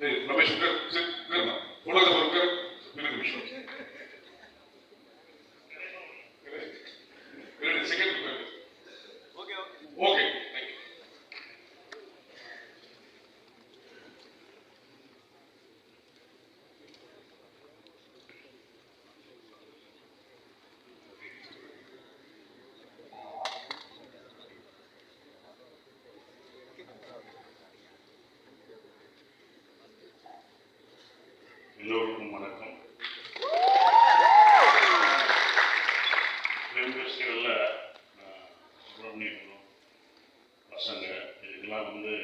ரமேஷ் உட்கார் இருங்க. நிமிஷம் ரெண்டு செகண்ட் எல்லோருக்கும் வணக்கம். ஃபிலிம் ஃபெஸ்டிவலில் சுப்பிரமணியபுரம் பசங்க இதுக்கெல்லாம் வந்து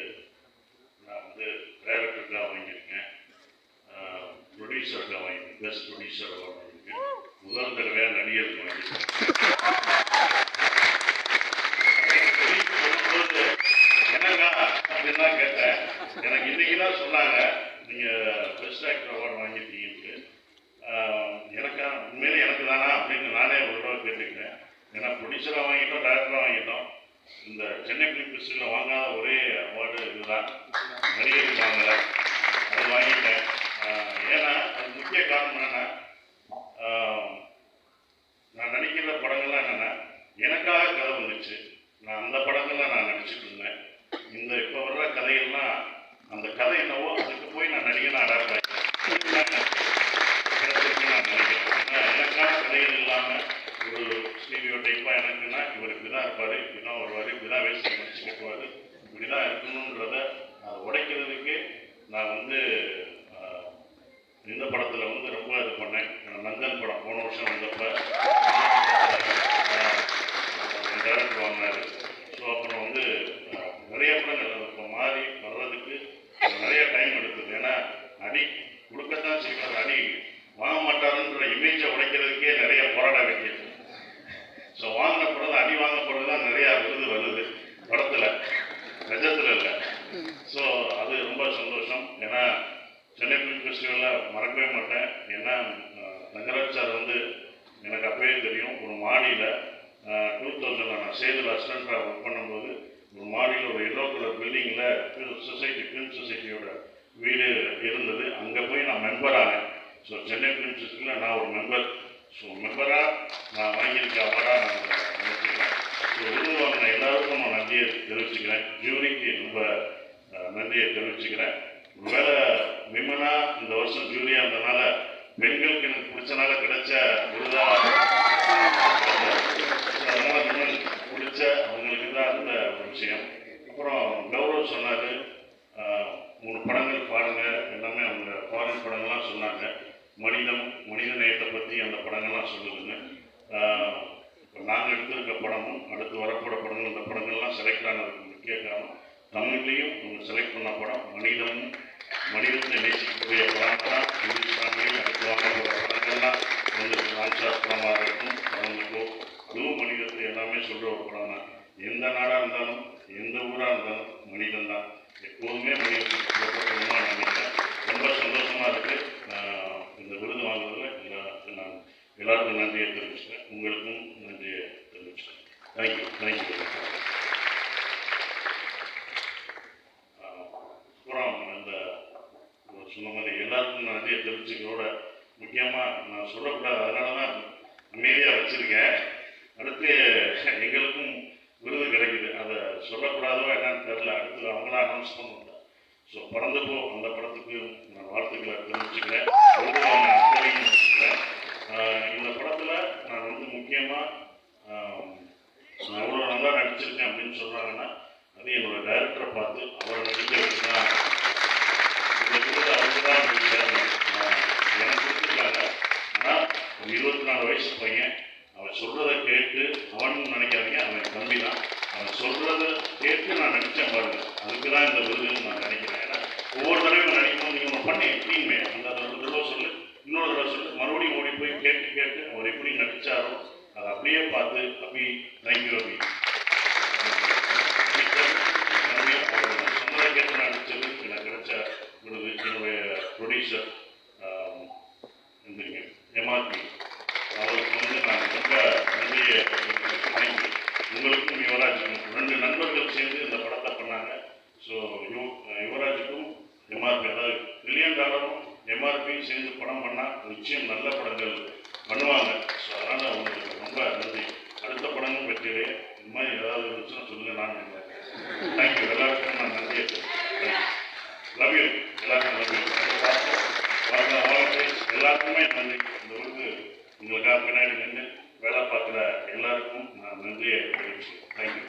நான் வந்து டைரக்டருக்காக வாங்கியிருக்கேன். ப்ரொடியூசருக்காக வாங்கியிருக்கேன். பெஸ்ட் ப்ரொடியூசர் வாங்கியிருக்கேன். முதல் தடவையாக நடிகருக்கு வாங்கியிருக்கேன் சொல்லும்போது, என்னங்க அப்படின்னு தான் கேட்டேன் எனக்கு இன்னைக்கு தான் சொன்னாங்க நீங்கள் பெஸ்ட் ஆக்டர் அவார்டு வாங்கியிருக்கீங்கன்ட்டு எனக்கா உண்மையிலே எனக்கு தானா அப்படின்னு நானே ஒரு தடவை கேட்டுக்கிறேன். ஏன்னா ப்ரொடியூசராக வாங்கிட்டோம் டேரக்டராக வாங்கிட்டோம். இந்த சென்னை ஃபிலிம் ஃபெஸ்டிவலில் வாங்காத ஒரே அவார்டு இதுதான். நடிகருக்கு வாங்கல. அது வாங்கிட்டேன். ஏன்னா அது முக்கிய காரணம் என்னென்னா நான் நடிக்கிற படங்கள்லாம் என்னென்னா எனக்காக கதை வந்துச்சு. நான் அந்த படங்கள்லாம் நான் நடிச்சிட்டு இருந்தேன். இந்த இப்போ வர்ற கதைகள்லாம் அந்த கதை என்னவோ அது நான் வந்து இந்த படத்தில் வந்து ரொம்ப இது பண்ணேன். நந்தன் படம் போன வருஷம் வந்தப்ப டேரக்டர் வாங்கினாரு ஸோ அப்புறம் வந்து நிறைய படங்கள். இப்போ மாறி வர்றதுக்கு நிறைய டைம் எடுக்குது ஏன்னா அடி கொடுக்கத்தான் செய்வார் அடி வாங்க மாட்டாருன்ற இமேஜை உடைக்கிறதுக்கே நிறைய போராட வேண்டியது. ஸோ வாங்கின படம் அடி வாங்க படம் தான் நிறையா விருது வருது. படத்தில் நிஜத்தில் இல்லை. ஸோ ரொம்ப சந்தோஷம். ஏன்னா சென்னை ஃபிலிம் ஃபெஸ்டிவலில் மறக்கவே மாட்டேன். ஏன்னா அஹ், சார் வந்து எனக்கு அப்பவே தெரியும் ஒரு மாடியில் டூ தௌசண்ட் நான் சேதில் அசிடண்ட்டாக ஒர்க் பண்ணும்போது ஒரு மாடியில் ஒரு எல்லோ கலர் பில்டிங்கில் சொசைட்டி ஃபிலிம் சொசைட்டியோட வீடு இருந்தது. அங்கே போய் நான் மெம்பர் ஆனேன். ஸோ சென்னை ஃபிலிம் சொசைட்டியில் நான் ஒரு மெம்பர் ஸோ மெம்பராக நான் வாங்கியிருக்க அவார்டாக நான் நினைச்சுக்கிறேன் ஸோ விருது வாங்கின எல்லாருக்கும் நான் நன்றியை தெரிவிச்சுக்கிறேன். ஜூரிக்கு ரொம்ப நன்றியை தெரிவிச்சுக்கிறேன். ஒருவேளை விமனா இந்த வருஷம் ஜூரியாக இருந்தனால பெண்களுக்கு எனக்கு பிடிச்சனால கிடைச்ச விருதா? அதனால விமன் பிடிச்ச அவங்களுக்கு தான் இருந்த ஒரு விஷயம். அப்புறம் கௌரவ் சொன்னார். மூணு படங்கள் பாருங்க. எல்லாமே அவங்க ஃபாரின் படங்கள்லாம் சொன்னாங்க. மனிதம் மனித நேயத்தை பற்றி அந்த படங்கள்லாம் சொல்லுதுங்க. இப்போ நாங்கள் எடுத்திருக்க படமும் அடுத்து வரப்போகிற படங்கள் இந்த படங்கள்லாம் செலக்ட் ஆனதுக்கு முக்கிய காரணம் தமிழ்லையும் அவங்க செலக்ட் பண்ண படம் மனிதமும் மனிதத்தை நேசிக்கக்கூடிய படம் தான் இங்கிலீஷ்லேயும் அடுத்து வாங்க படங்கள்லாம் உங்களுக்கு ராஜாஸ் படமாக இருக்கும் அவங்களுக்கோ அதுவும் மனிதத்தை எல்லாமே சொல்கிற ஒரு படம் தான். எந்த நாடாக இருந்தாலும் எந்த ஊராக இருந்தாலும் மனிதன் தான் எப்போதுமே மனிதத்துக்கு நினைக்கிறேன். ரொம்ப சந்தோஷமாக இருக்குது இந்த விருது வாங்குறதுல எல்லாருக்கும் நான் எல்லாருக்கும் நன்றியை தெரிவிச்சுக்கிறேன். உங்களுக்கும் நன்றியை தெரிவிச்சுக்கிறேன் தேங்க்யூ தேங்க்யூ அப்புறம் இந்த ஒரு சொன்ன மாதிரி நிறைய நான் முக்கியமாக நான் சொல்லக்கூடாது அதனால தான் அமைதியாக வச்சுருக்கேன். அடுத்து எங்களுக்கும் விருது கிடைக்குது. அதை சொல்லக்கூடாதோ என்னன்னு தெரில அடுத்து அவங்களாம் அனௌன்ஸ் பண்ணுவாங்க. ஸோ பிறந்தப்போ அந்த படத்துக்கு நான் வாழ்த்துக்களை தெரிவிச்சுக்கிறேன். இந்த படத்தில் நான் வந்து முக்கியமாக நான் எவ்வளோ நல்லா நடிச்சிருக்கேன் அப்படின்னு சொல்கிறாங்கன்னா அது என்னோட டைரக்டரை பார்த்து நான் நடித்தேன் பாருங்க. அதுக்கு தான் இந்த விருதுன்னு நான் நினைக்கிறேன். ஏன்னா ஒவ்வொரு தடவையும் நடிக்கும் நீங்கள் ஒன்று பண்ணி எப்படியுமே அந்த ஒரு தடவை சொல்லு இன்னொரு தடவை சொல்லு மறுபடியும் ஓடி போய் கேட்டு கேட்டு அவர் எப்படி நடித்தாரோ அதை அப்படியே பார்த்து அப்படி தேங்க்யூ அப்படி சொன்னதை கேட்டு நடித்தது எனக்கு கிடைச்ச விருது என்னுடைய ப்ரொடியூசர் எம்ஆர்பி அவருக்கு வந்து நான் ரொம்ப நன்றியை தேங்க்யூ உங்களுக்கும் யுவராஜுக்கும் ரெண்டு நண்பர்கள் சேர்ந்து இந்த படத்தை பண்ணாங்க ஸோ யுவராஜுக்கும் எம்ஆர்பி அதாவது ரொம்ப நன்றி அடுத்த படமும் வெற்றியிலே இந்த மாதிரி ஏதாவது இருந்துச்சுன்னா சொல்லுங்க நான் தேங்க் யூ எல்லாருக்கும் நான் நன்றி லவ் யூ எல்லாருக்கும் லவ் யூ எல்லாருக்குமே நன்றி. இந்த ஊருக்கு உங்களுக்காக பின்னாடி நின்று வேலை பார்க்குற எல்லாருக்கும் நான் நன்றியை தெரிவிக்கிறேன் தேங்க்யூ